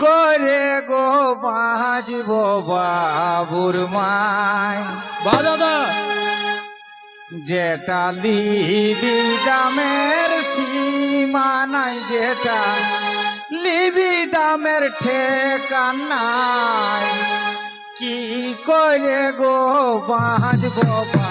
করে গো বাঁচব বাবুর মায় যেটা লিবি দামের সীমা নাই যেটা লিবি দামের ঠেকানায় কি করে গো বাঁচব বা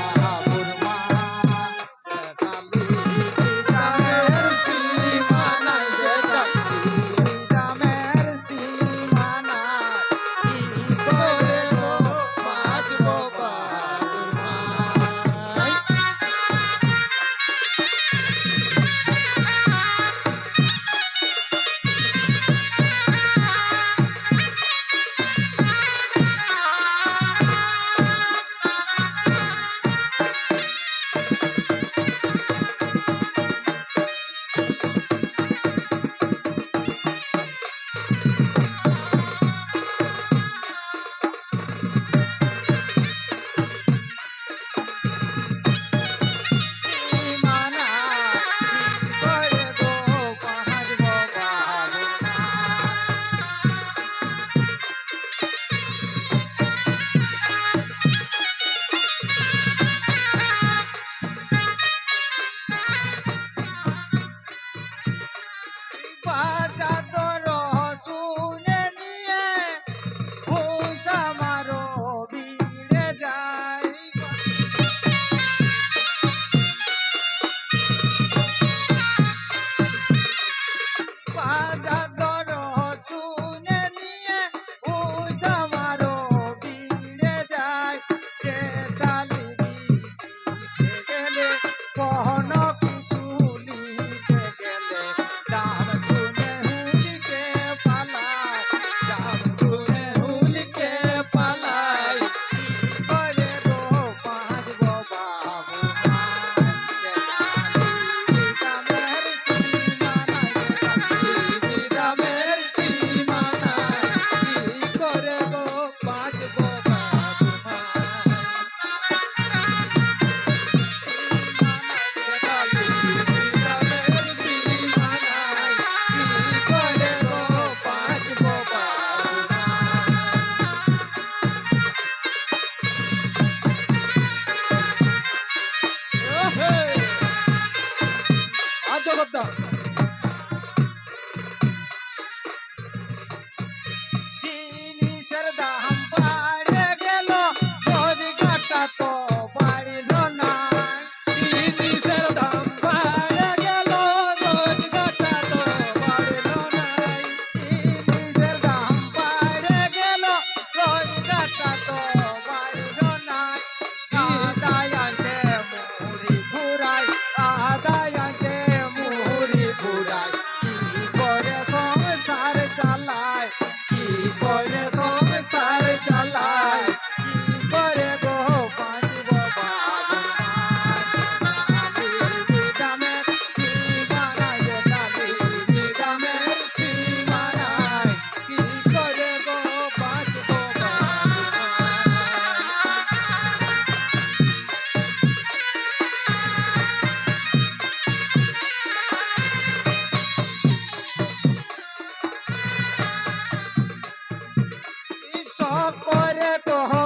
करे तो हो।